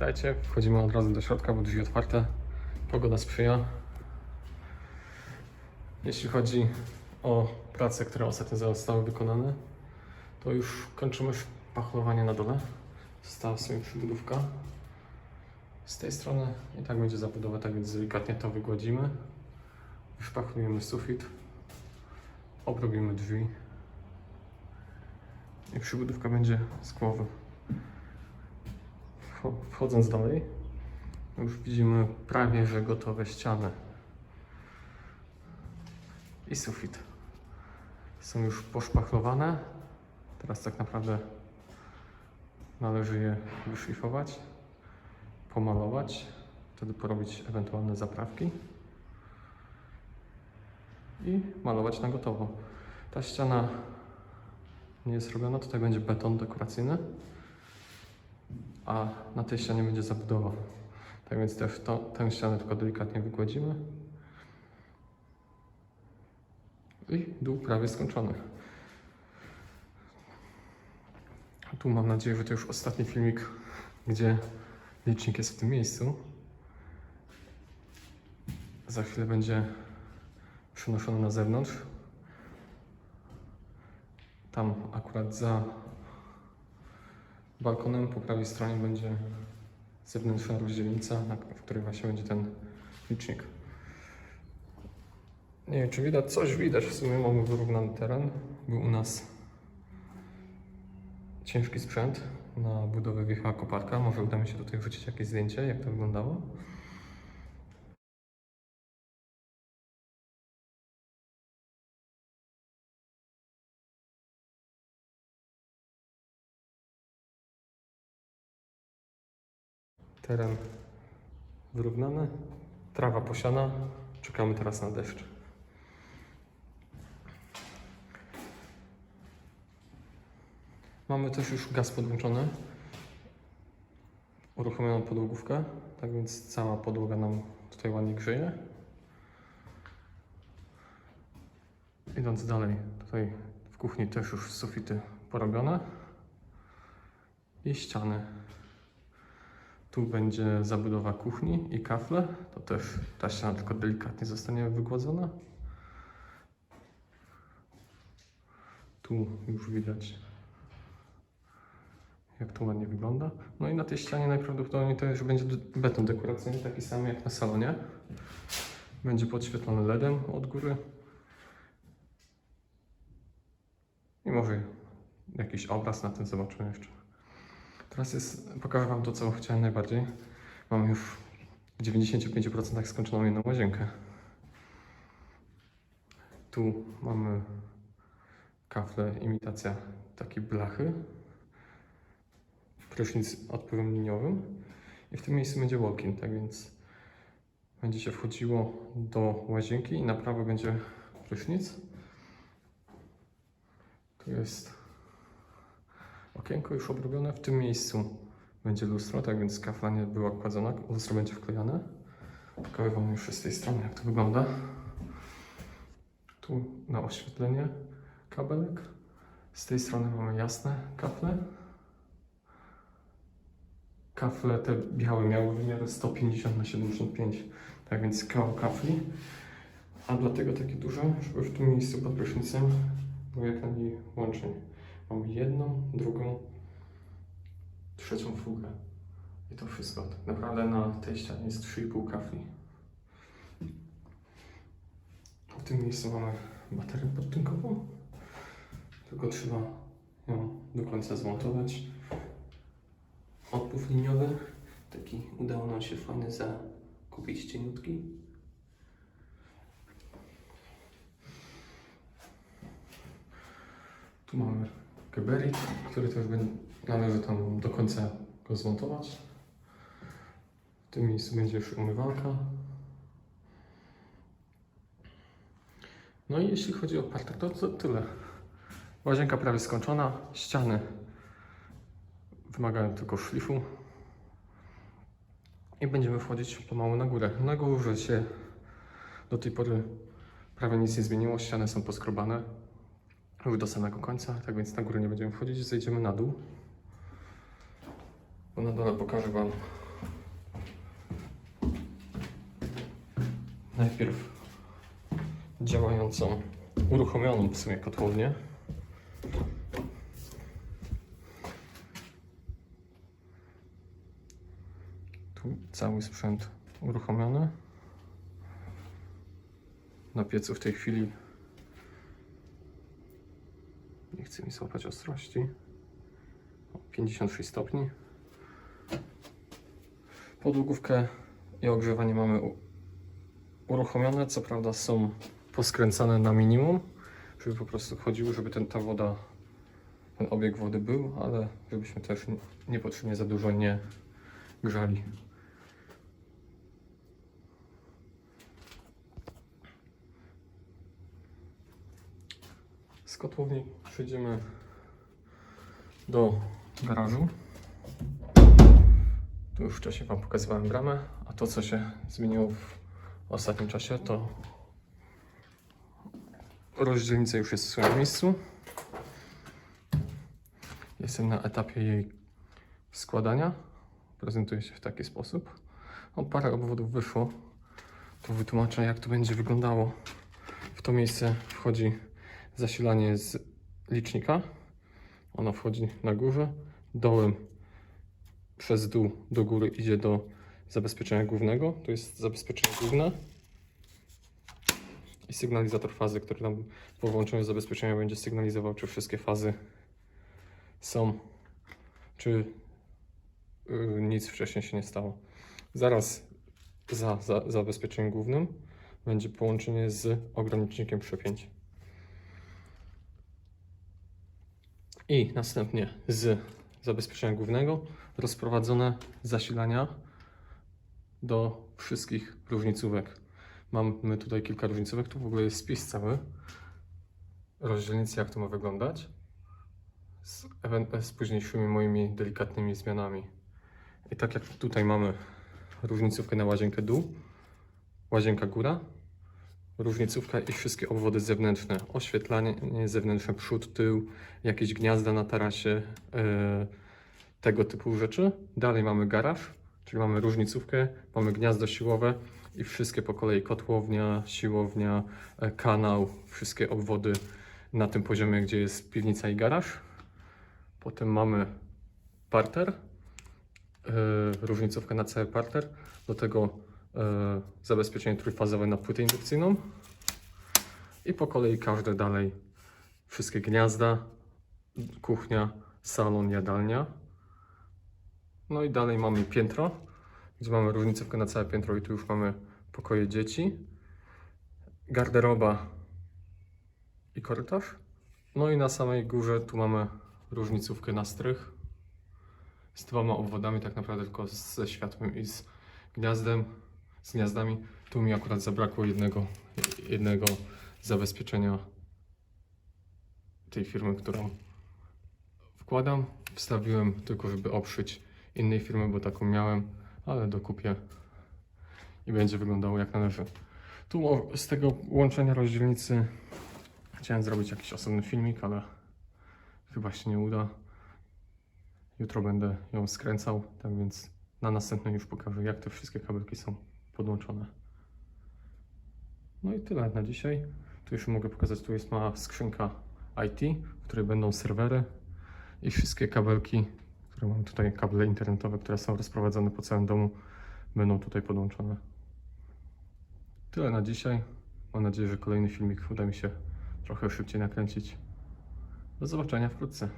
Witajcie, wchodzimy od razu do środka, bo drzwi otwarte. Pogoda sprzyja. Jeśli chodzi o prace, które ostatnio zostały wykonane, to już kończymy pachlowanie na dole. Została w sumie przybudówka. Z tej strony i tak będzie zabudowa, tak więc delikatnie to wygładzimy. Wyszpachlujemy sufit. Obrobimy drzwi. I przybudówka będzie z głowy. Wcho- Wchodząc dalej, już widzimy prawie że gotowe ściany i sufit. Są już poszpachlowane. Teraz tak naprawdę należy je wyszlifować, pomalować, wtedy porobić ewentualne zaprawki i malować na gotowo. Ta ściana nie jest robiona, tutaj będzie beton dekoracyjny a na tej ścianie będzie zabudowa. Tak więc też to, tę ścianę tylko delikatnie wygładzimy. I dół prawie skończony. Tu mam nadzieję, że to już ostatni filmik, gdzie licznik jest w tym miejscu. Za chwilę będzie przenoszony na zewnątrz. Tam akurat za balkonem po prawej stronie będzie zewnętrzna rozdzielnica, w której właśnie będzie ten licznik. Nie wiem, czy widać, coś widać, w sumie mamy wyrównany teren. Był u nas ciężki sprzęt na budowę wjechała koparka. Może uda mi się tutaj wrzucić jakieś zdjęcie, jak to wyglądało. Teren wyrównany, trawa posiana. Czekamy teraz na deszcz. Mamy też już gaz podłączony. Uruchomioną podłogówkę, tak więc cała podłoga nam tutaj ładnie grzeje. Idąc dalej, tutaj w kuchni też już sufity porobione i ściany. Tu będzie zabudowa kuchni i kafle. To też ta ściana tylko delikatnie zostanie wygładzona. Tu już widać, jak to ładnie wygląda. No i na tej ścianie najprawdopodobniej to już będzie beton dekoracyjny, taki sam jak na salonie. Będzie podświetlony LEDem od góry. I może jakiś obraz na tym zobaczymy jeszcze. Teraz jest, pokażę Wam to, co chciałem najbardziej. Mam już w 95% skończoną jedną łazienkę. Tu mamy kafle, imitacja takiej blachy. Prysznic odpływem liniowym. I w tym miejscu będzie walk-in, tak więc będzie się wchodziło do łazienki i na prawo będzie prysznic. Tu jest Okienko już obrobione w tym miejscu będzie lustro, tak więc kafla nie była kładzona, lustro będzie wklejane. Pokażę Wam już z tej strony, jak to wygląda. Tu na oświetlenie kabelek. Z tej strony mamy jasne kafle. Kafle te białe miały wymiary 150 na 75, tak więc kawał kafli. A dlatego takie duże, żeby w tym miejscu pod prysznicem było jak najmniej łączeń. Mamy jedną, drugą, trzecią fugę. I to wszystko. Tak naprawdę na tej ścianie jest 3,5 kafli. W tym miejscu mamy baterię podtynkową. Tylko trzeba ją do końca zmontować. Odpływ liniowy. Taki udało nam się fajny zakupić cieniutki. Tu mamy geberit, który też będzie, należy tam do końca go zmontować. W tym miejscu będzie już umywalka. No i jeśli chodzi o parter, to, to tyle. Łazienka prawie skończona, ściany wymagają tylko szlifu. I będziemy wchodzić pomału na górę. Na górze się do tej pory prawie nic nie zmieniło, ściany są poskrobane już do samego końca, tak więc na górę nie będziemy wchodzić, zejdziemy na dół. Bo na dole pokażę Wam najpierw działającą, uruchomioną w sumie kotłownię. Tu cały sprzęt uruchomiony. Na piecu w tej chwili chcę mi złapać ostrości. O, 56 stopni. Podłogówkę i ogrzewanie mamy uruchomione. Co prawda są poskręcane na minimum, żeby po prostu chodziło, żeby ten, ta woda, ten obieg wody był, ale żebyśmy też nie- niepotrzebnie za dużo nie grzali. Z kotłowni przejdziemy do garażu. Tu już wcześniej Wam pokazywałem bramę, a to co się zmieniło w ostatnim czasie to rozdzielnica już jest w swoim miejscu. Jestem na etapie jej składania. Prezentuje się w taki sposób. O, parę obwodów wyszło. To wytłumaczę jak to będzie wyglądało. W to miejsce wchodzi zasilanie z licznika. Ono wchodzi na górze. Dołem przez dół do góry idzie do zabezpieczenia głównego. To jest zabezpieczenie główne. I sygnalizator fazy, który nam po włączeniu zabezpieczenia będzie sygnalizował, czy wszystkie fazy są, czy yy, nic wcześniej się nie stało. Zaraz za, za zabezpieczeniem głównym będzie połączenie z ogranicznikiem przepięć. I następnie z zabezpieczenia głównego rozprowadzone zasilania do wszystkich różnicówek. Mamy tutaj kilka różnicówek, tu w ogóle jest spis cały rozdzielnicy, jak to ma wyglądać z, z późniejszymi moimi delikatnymi zmianami. I tak jak tutaj mamy różnicówkę na łazienkę dół, łazienka góra, różnicówka i wszystkie obwody zewnętrzne, oświetlanie zewnętrzne, przód, tył, jakieś gniazda na tarasie, e, tego typu rzeczy. Dalej mamy garaż, czyli mamy różnicówkę, mamy gniazdo siłowe i wszystkie po kolei kotłownia, siłownia, e, kanał, wszystkie obwody na tym poziomie, gdzie jest piwnica i garaż. Potem mamy parter, e, różnicówkę na cały parter, do tego zabezpieczenie trójfazowe na płytę indukcyjną i po kolei każde dalej wszystkie gniazda, kuchnia, salon, jadalnia. No i dalej mamy piętro, gdzie mamy różnicówkę na całe piętro i tu już mamy pokoje dzieci, garderoba i korytarz. No i na samej górze tu mamy różnicówkę na strych z dwoma obwodami, tak naprawdę tylko ze światłem i z gniazdem, z gniazdami. Tu mi akurat zabrakło jednego, jednego zabezpieczenia tej firmy, którą wkładam. Wstawiłem tylko, żeby oprzeć innej firmy, bo taką miałem, ale dokupię i będzie wyglądało jak należy. Tu z tego łączenia rozdzielnicy chciałem zrobić jakiś osobny filmik, ale chyba się nie uda. Jutro będę ją skręcał, tak więc na następnym już pokażę, jak te wszystkie kabelki są podłączone. No i tyle na dzisiaj. Tu już mogę pokazać, tu jest mała skrzynka IT, w której będą serwery i wszystkie kabelki, które mam tutaj, kable internetowe, które są rozprowadzone po całym domu, będą tutaj podłączone. Tyle na dzisiaj. Mam nadzieję, że kolejny filmik uda mi się trochę szybciej nakręcić. Do zobaczenia wkrótce.